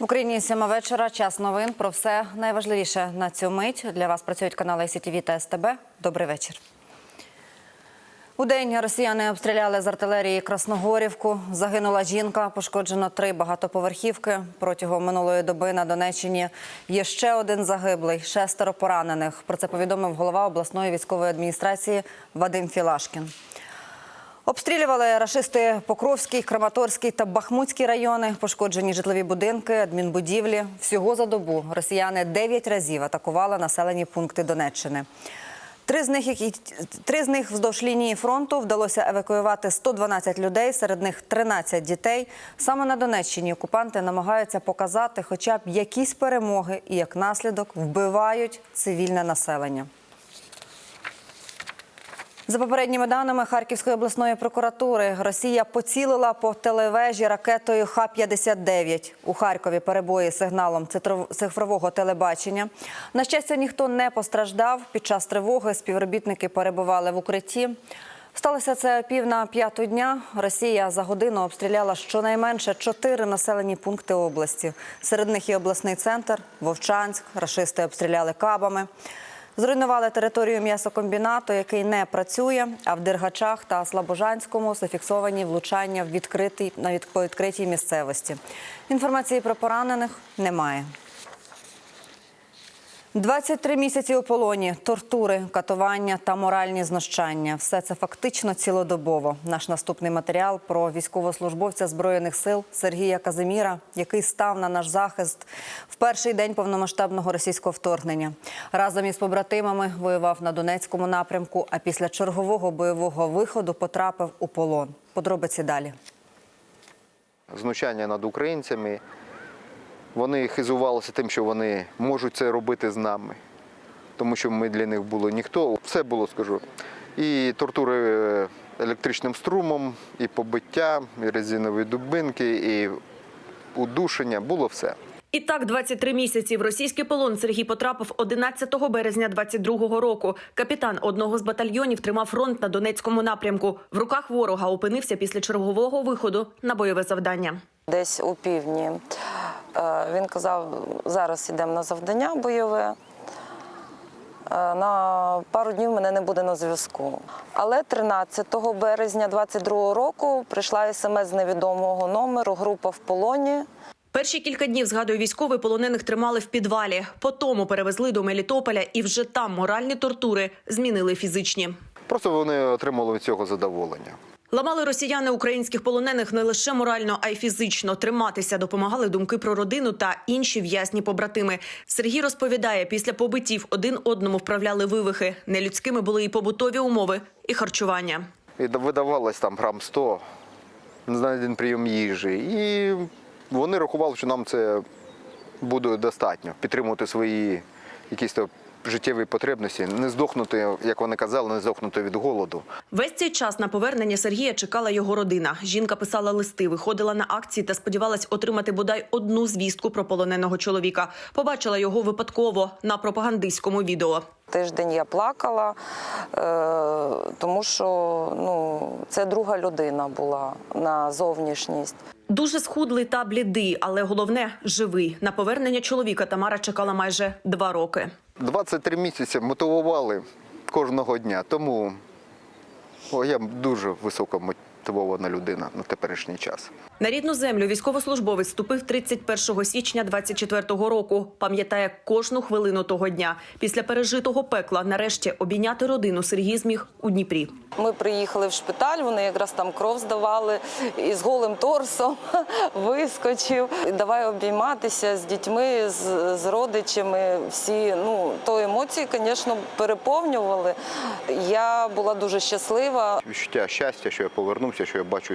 В Україні сьома вечора. Час новин. Про все найважливіше на цю мить. Для вас працюють канали СІТВ та СТБ. Добрий вечір. У день росіяни обстріляли з артилерії Красногорівку. Загинула жінка, пошкоджено три багатоповерхівки. Протягом минулої доби на Донеччині є ще один загиблий, шестеро поранених. Про це повідомив голова обласної військової адміністрації Вадим Філашкін. Обстрілювали рашисти Покровський, Краматорський та Бахмутський райони, пошкоджені житлові будинки, адмінбудівлі. Всього за добу росіяни дев'ять разів атакували населені пункти Донеччини. Три з них, які три з них вздовж лінії фронту вдалося евакуювати 112 людей, серед них 13 дітей. Саме на Донеччині окупанти намагаються показати хоча б якісь перемоги і як наслідок вбивають цивільне населення. За попередніми даними Харківської обласної прокуратури, Росія поцілила по телевежі ракетою Х-59. У Харкові перебої сигналом цифрового телебачення. На щастя, ніхто не постраждав. Під час тривоги співробітники перебували в укритті. Сталося це пів на п'яту дня. Росія за годину обстріляла щонайменше чотири населені пункти області. Серед них і обласний центр, Вовчанськ. Рашисти обстріляли кабами. Зруйнували територію м'ясокомбінату, який не працює. А в Дергачах та Слобожанському зафіксовані влучання в відкритій на від- відкритій місцевості. Інформації про поранених немає. 23 місяці у полоні, тортури, катування та моральні знущання. Все це фактично цілодобово. Наш наступний матеріал про військовослужбовця збройних сил Сергія Казиміра, який став на наш захист в перший день повномасштабного російського вторгнення. Разом із побратимами воював на Донецькому напрямку. А після чергового бойового виходу потрапив у полон. Подробиці далі. знущання над українцями. Вони хизувалися тим, що вони можуть це робити з нами, тому що ми для них були ніхто. Все було, скажу. І тортури е, електричним струмом, і побиття, і резинові дубинки, і удушення було все. І так, 23 місяці в російський полон Сергій потрапив 11 березня 22-го року. Капітан одного з батальйонів тримав фронт на Донецькому напрямку. В руках ворога опинився після чергового виходу на бойове завдання. Десь у півдні він казав, зараз йдемо на завдання бойове. Е, На пару днів мене не буде на зв'язку. Але 13 березня 22 року прийшла смс з невідомого номеру, група в полоні. Перші кілька днів, згадує військовий, полонених тримали в підвалі. Потому перевезли до Мелітополя, і вже там моральні тортури змінили фізичні. Просто вони отримали від цього задоволення. Ламали росіяни українських полонених не лише морально, а й фізично. Триматися допомагали думки про родину та інші в'язні побратими. Сергій розповідає, після побиттів один одному вправляли вивихи. Нелюдськими були і побутові умови, і харчування. І видавалось там грам 100 на один прийом їжі. І вони рахували, що нам це буде достатньо підтримувати свої якісь то життєві потребності, не здохнути, як вони казали, не здохнути від голоду. Весь цей час на повернення Сергія чекала його родина. Жінка писала листи, виходила на акції та сподівалась отримати бодай одну звістку про полоненого чоловіка. Побачила його випадково на пропагандистському відео. Тиждень я плакала, е, тому що ну, це друга людина була на зовнішність. Дуже схудлий та блідий, але головне живий. На повернення чоловіка Тамара чекала майже два роки. 23 місяці мотивували кожного дня. Тому я дуже високо мотивована людина на теперішній час. На рідну землю військовослужбовець вступив 31 січня 24-го року. Пам'ятає кожну хвилину того дня. Після пережитого пекла нарешті обійняти родину Сергій зміг у Дніпрі. Ми приїхали в шпиталь, вони якраз там кров здавали і з голим торсом вискочив. Давай обійматися з дітьми, з, з родичами. Всі ну то емоції, звісно, переповнювали. Я була дуже щаслива. Відчуття щастя, що я повернувся, що я бачу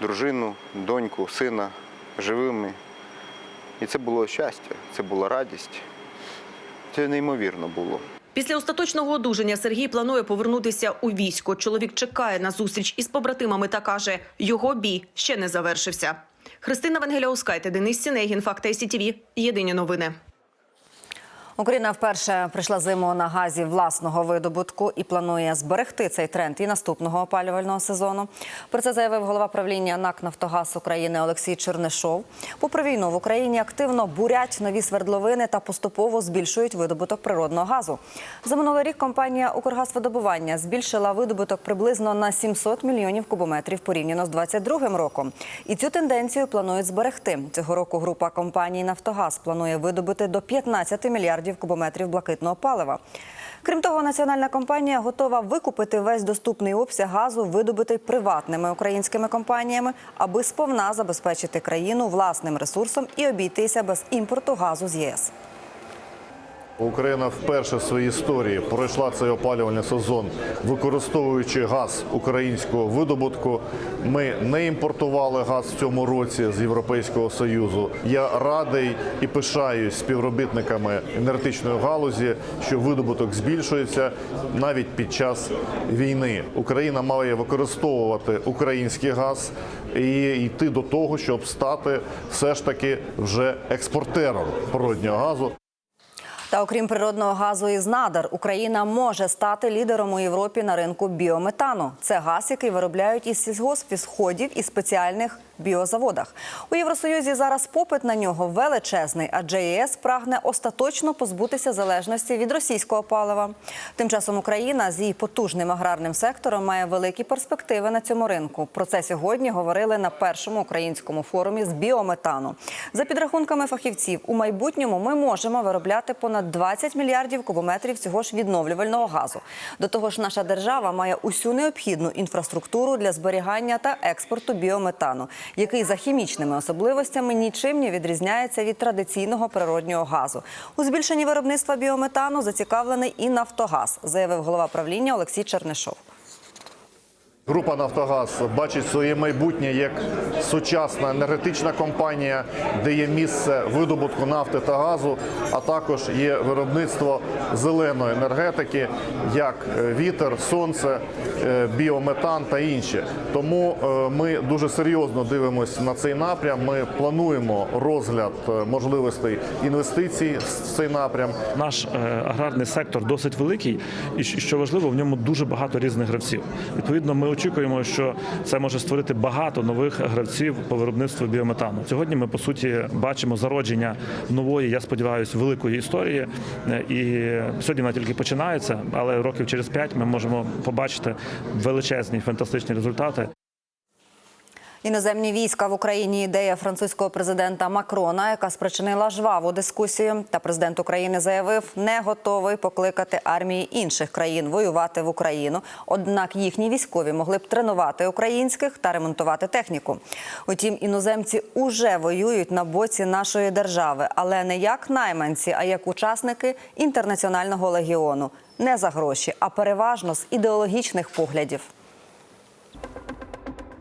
дружину, доньку, сина живими. І це було щастя, це була радість. Це неймовірно було. Після остаточного одужання Сергій планує повернутися у військо. Чоловік чекає на зустріч із побратимами та каже, його бій ще не завершився. Христина Венгеляускайте, Денис Сінегін, Факти СІТВ. Єдині новини. Україна вперше прийшла зиму на газі власного видобутку і планує зберегти цей тренд і наступного опалювального сезону. Про це заявив голова правління НАК «Нафтогаз України Олексій Чернишов. Попри війну в Україні активно бурять нові свердловини та поступово збільшують видобуток природного газу. За минулий рік компанія «Укргазвидобування» збільшила видобуток приблизно на 700 мільйонів кубометрів порівняно з 2022 роком. І цю тенденцію планують зберегти. Цього року група компаній «Нафтогаз» планує видобути до 15 мільярдів кубометрів блакитного палива. Крім того, національна компанія готова викупити весь доступний обсяг газу, видобутий приватними українськими компаніями, аби сповна забезпечити країну власним ресурсом і обійтися без імпорту газу з ЄС. Україна вперше в своїй історії пройшла цей опалювальний сезон, використовуючи газ українського видобутку. Ми не імпортували газ в цьому році з Європейського союзу. Я радий і пишаюсь співробітниками енергетичної галузі, що видобуток збільшується навіть під час війни. Україна має використовувати український газ і йти до того, щоб стати все ж таки вже експортером природнього газу. Та окрім природного газу із надр, Україна може стати лідером у Європі на ринку біометану. Це газ, який виробляють із сільгоспвідходів і спеціальних біозаводах. У Євросоюзі зараз попит на нього величезний, адже ЄС прагне остаточно позбутися залежності від російського палива. Тим часом Україна з її потужним аграрним сектором має великі перспективи на цьому ринку. Про це сьогодні говорили на першому українському форумі з біометану. За підрахунками фахівців, у майбутньому ми можемо виробляти понад 20 мільярдів кубометрів цього ж відновлювального газу. До того ж, наша держава має усю необхідну інфраструктуру для зберігання та експорту біометану, який за хімічними особливостями нічим не відрізняється від традиційного природнього газу. У збільшенні виробництва біометану зацікавлений і Нафтогаз, заявив голова правління Олексій Чернишов. Група Нафтогаз бачить своє майбутнє як сучасна енергетична компанія, де є місце видобутку нафти та газу, а також є виробництво зеленої енергетики, як е, вітер, сонце, е, біометан та інші. Тому е, ми дуже серйозно дивимося на цей напрям. Ми плануємо розгляд можливостей інвестицій в цей напрям. Наш аграрний сектор досить великий, і що важливо, в ньому дуже багато різних гравців. Відповідно, ми очікуємо, що це може створити багато нових гравців по виробництву біометану. Сьогодні ми по суті бачимо зародження нової, я сподіваюся, великої історії. І сьогодні вона тільки починається, але років через п'ять ми можемо побачити величезні фантастичні результати. Іноземні війська в Україні ідея французького президента Макрона, яка спричинила жваву дискусію. Та президент України заявив, не готовий покликати армії інших країн воювати в Україну. Однак їхні військові могли б тренувати українських та ремонтувати техніку. Утім, іноземці уже воюють на боці нашої держави, але не як найманці, а як учасники інтернаціонального легіону. Не за гроші, а переважно з ідеологічних поглядів.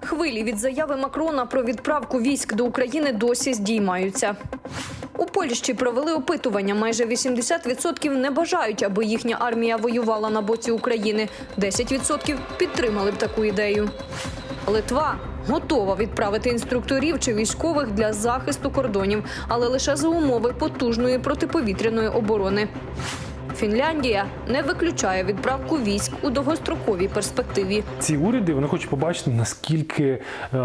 Хвилі від заяви Макрона про відправку військ до України досі здіймаються. У Польщі провели опитування. Майже 80% не бажають, аби їхня армія воювала на боці України. 10% підтримали б таку ідею. Литва готова відправити інструкторів чи військових для захисту кордонів, але лише за умови потужної протиповітряної оборони. Фінляндія не виключає відправку військ у довгостроковій перспективі. ці уряди вони хочуть побачити, наскільки е,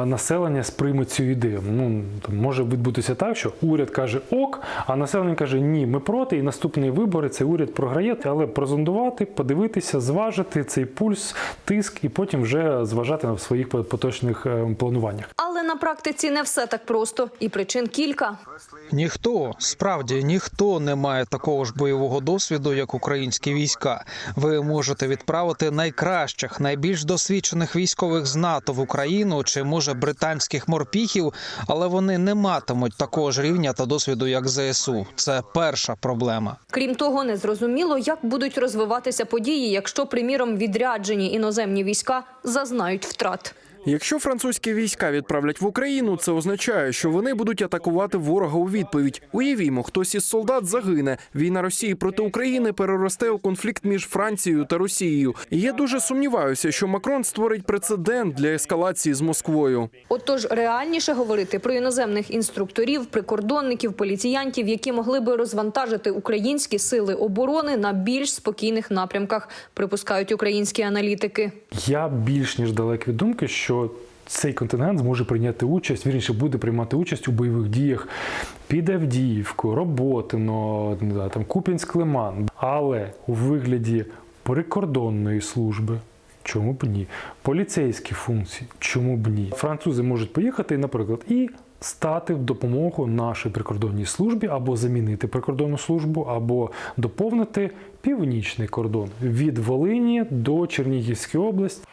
населення сприйме цю ідею. Ну там може відбутися так, що уряд каже ок, а населення каже ні, ми проти, і наступні вибори цей уряд програє, але прозондувати, подивитися, зважити цей пульс, тиск, і потім вже зважати на своїх поточних е, плануваннях. Але на практиці не все так просто, і причин кілька. Ніхто справді ніхто не має такого ж бойового досвіду, як українські війська. Ви можете відправити найкращих, найбільш досвідчених військових з НАТО в Україну чи може британських морпіхів, але вони не матимуть такого ж рівня та досвіду, як ЗСУ. Це перша проблема. Крім того, незрозуміло, як будуть розвиватися події, якщо, приміром, відряджені іноземні війська зазнають втрат. Якщо французькі війська відправлять в Україну, це означає, що вони будуть атакувати ворога у відповідь. Уявімо, хтось із солдат загине. Війна Росії проти України переросте у конфлікт між Францією та Росією. І я дуже сумніваюся, що Макрон створить прецедент для ескалації з Москвою. Отож, реальніше говорити про іноземних інструкторів, прикордонників, поліціянтів, які могли би розвантажити українські сили оборони на більш спокійних напрямках, припускають українські аналітики. Я більш ніж далек від думки, що цей контингент зможе прийняти участь, вірніше буде приймати участь у бойових діях під Авдіївку, Роботино, там Куп'янськ Лиман. Але у вигляді прикордонної служби. Чому б ні? Поліцейські функції, чому б ні? Французи можуть поїхати, наприклад, і стати в допомогу нашій прикордонній службі, або замінити прикордонну службу, або доповнити північний кордон від Волині до Чернігівської області.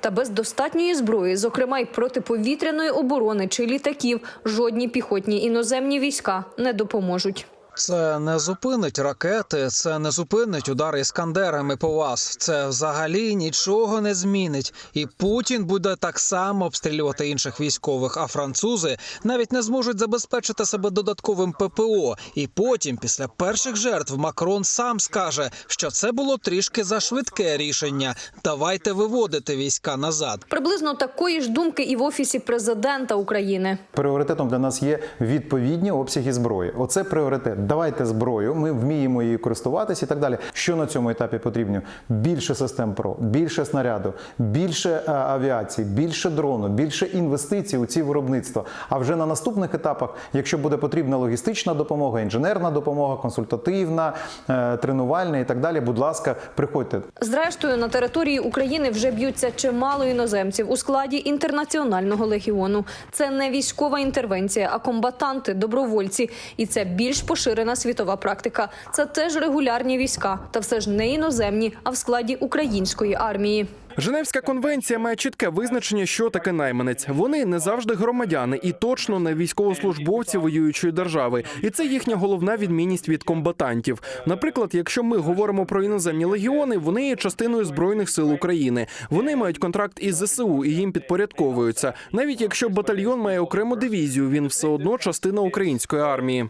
Та без достатньої зброї, зокрема й протиповітряної оборони чи літаків, жодні піхотні іноземні війська не допоможуть. Це не зупинить ракети, це не зупинить удари іскандерами по вас. Це взагалі нічого не змінить. І Путін буде так само обстрілювати інших військових. А французи навіть не зможуть забезпечити себе додатковим ППО. І потім, після перших жертв, Макрон сам скаже, що це було трішки за швидке рішення. Давайте виводити війська назад. Приблизно такої ж думки і в офісі президента України. Пріоритетом для нас є відповідні обсяги зброї. Оце пріоритет. Давайте зброю, ми вміємо її користуватись і так далі. Що на цьому етапі потрібно? Більше систем ПРО, більше снаряду, більше е, авіації, більше дрону, більше інвестицій у ці виробництва. А вже на наступних етапах, якщо буде потрібна логістична допомога, інженерна допомога, консультативна, е, тренувальна і так далі, будь ласка, приходьте. Зрештою, на території України вже б'ються чимало іноземців у складі інтернаціонального легіону. Це не військова інтервенція, а комбатанти, добровольці. І це більш поширена світова практика. Це теж регулярні війська, та все ж не іноземні, а в складі української армії. Женевська конвенція має чітке визначення, що таке найманець. Вони не завжди громадяни і точно не військовослужбовці воюючої держави. І це їхня головна відмінність від комбатантів. Наприклад, якщо ми говоримо про іноземні легіони, вони є частиною збройних сил України. Вони мають контракт із ЗСУ і їм підпорядковуються. Навіть якщо батальйон має окрему дивізію, він все одно частина української армії.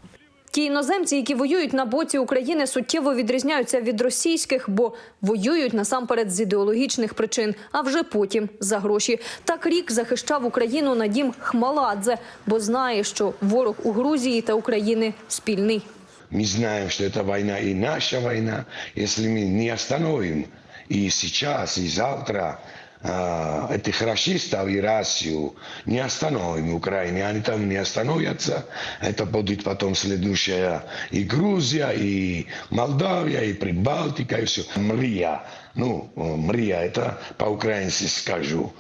Ті іноземці, які воюють на боці України, суттєво відрізняються від російських, бо воюють насамперед з ідеологічних причин, а вже потім за гроші. Так рік захищав Україну Надім Хмаладзе, бо знає, що ворог у Грузії та України спільний. Мы знаем, что эта война и наша война. Если мы не остановим и сейчас, и завтра а, Этих расистов и Россию не остановим Украине, они там не остановятся. Это будет потом следующая и Грузия, и Молдавия, и Прибалтика, и все. Мрия. Ну, мрия, это по-украински скажу.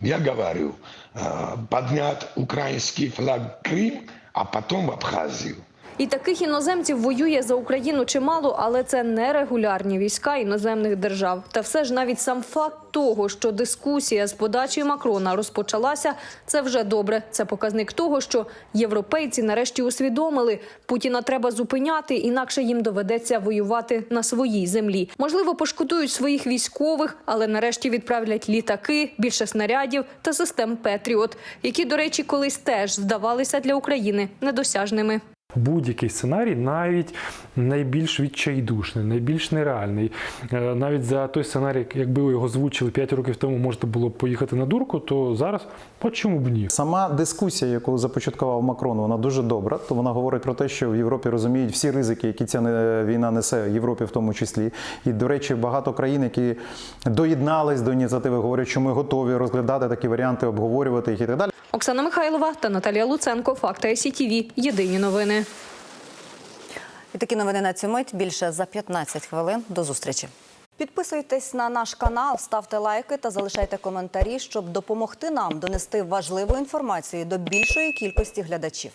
Я говорю, а, поднять украинский флаг Крым, а потом в Абхазию. І таких іноземців воює за Україну чимало, але це не регулярні війська іноземних держав. Та все ж навіть сам факт того, що дискусія з подачі Макрона розпочалася, це вже добре. Це показник того, що європейці нарешті усвідомили, Путіна треба зупиняти, інакше їм доведеться воювати на своїй землі. Можливо, пошкодують своїх військових, але нарешті відправлять літаки, більше снарядів та систем Петріот, які, до речі, колись теж здавалися для України недосяжними. Будь-який сценарій, навіть найбільш відчайдушний, найбільш нереальний. Е, Навіть за той сценарій, якби ви його озвучили 5 років тому, можна було б поїхати на дурку, то зараз чому б ні? Сама дискусія, яку започаткував Макрон, вона дуже добра. То вона говорить про те, що в Європі розуміють всі ризики, які ця війна несе в Європі, в тому числі. І до речі, багато країн, які доєднались до ініціативи, говорять, що ми готові розглядати такі варіанти, обговорювати їх і так далі. Оксана Михайлова та Наталія Луценко. Факти СІТІВІ. Єдині новини. І такі новини на цю мить більше за 15 хвилин. До зустрічі. Підписуйтесь на наш канал, ставте лайки та залишайте коментарі, щоб допомогти нам донести важливу інформацію до більшої кількості глядачів.